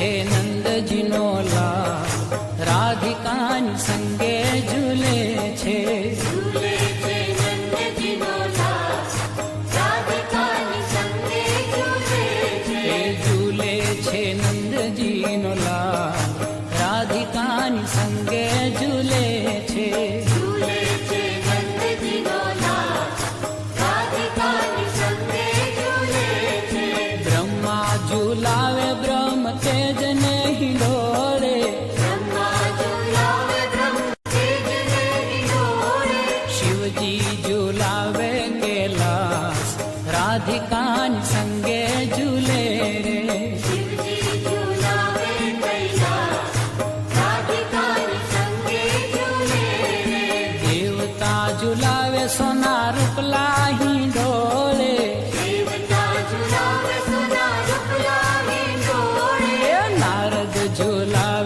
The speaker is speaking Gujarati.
છે નંદજીનો લાલ રાધિકાની સંગે ઝૂલે છે. ઝૂલે છે નંદજીનો લાલ ઝુલાવે બ્રહ્મ તેજ નહીં ડોળે શિવજી ઝૂલાવે કૈલાસ, રાધિકાની સંગે ઝૂલે રે. દેવતા ઝુલાવે સોના રૂપલા હિંડોળે ઝૂલાવે